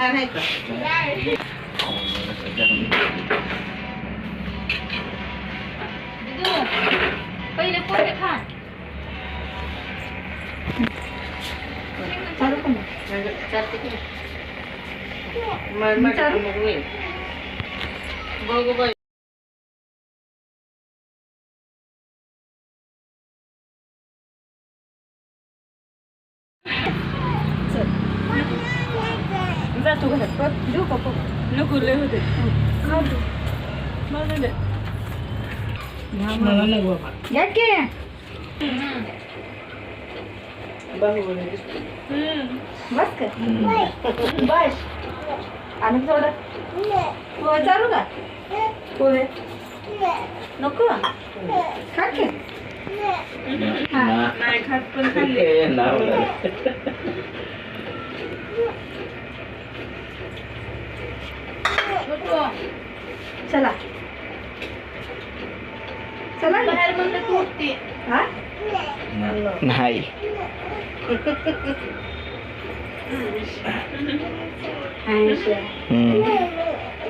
छान आहे का? पहिले पोहे खा. चालते की मग मग मी बघू बाई जा तू घरात. देऊ का बघ नको लय होते. घ्या की. बाहुबली बस का बस. आणि थोडं. पोहे चालू का पोहे. नको. खा की. हा. नाही खात पण खाल्ले चला. चला ना. बाहेर म्हणलं तू उठते. हा? नाही. हा.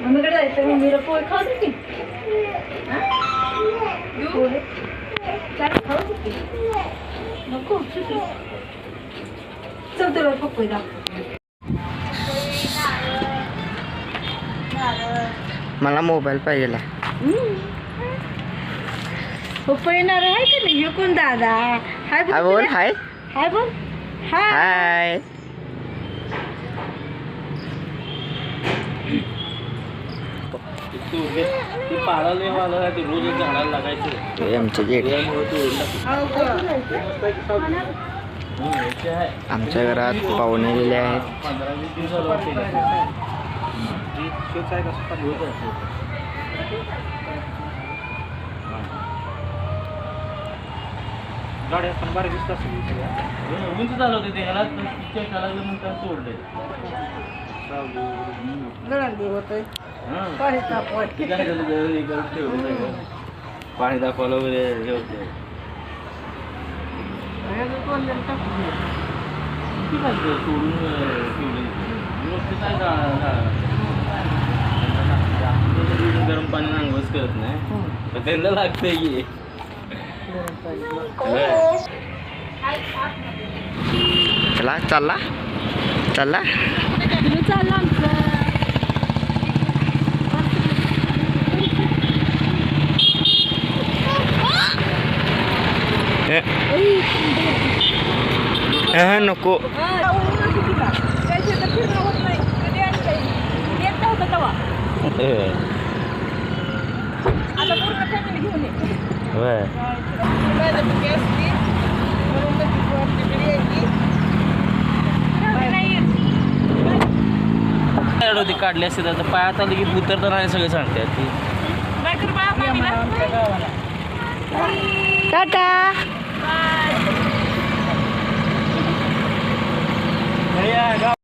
मम्मीकडे जायचं मम्मीला पोहे खाऊ दे की. हा? पोहे? चालेल, खाऊ दे की. नको चल तुला पप्पू दाखव मला मोबाईल पाहिजे. येणार आहे का नाही? कोण दादा. हाय हाय बोल? हाय. हाय बोल. हाय. हे. आमच्या घरात पाहुणे गेले आहेत. वीस दिवसाला गाड्या पण बारा वीस तास उंच झालं होतं ते ह्याला पिक्चर ठेवलं नाही का? पाणी दाखवायला वगैरे हे होते. सोडून ठेवलं? व्यवस्थित आहे का आपलं गरम पाणी अंगवच करत नाही पण त्यांना लागतंय की होय. चला चालला चालला चालला आमचं हे. अह, नको होय. होती काढली असते तर पायात आलं की उतरताना आणि सगळे सांगतात ती. टाटा.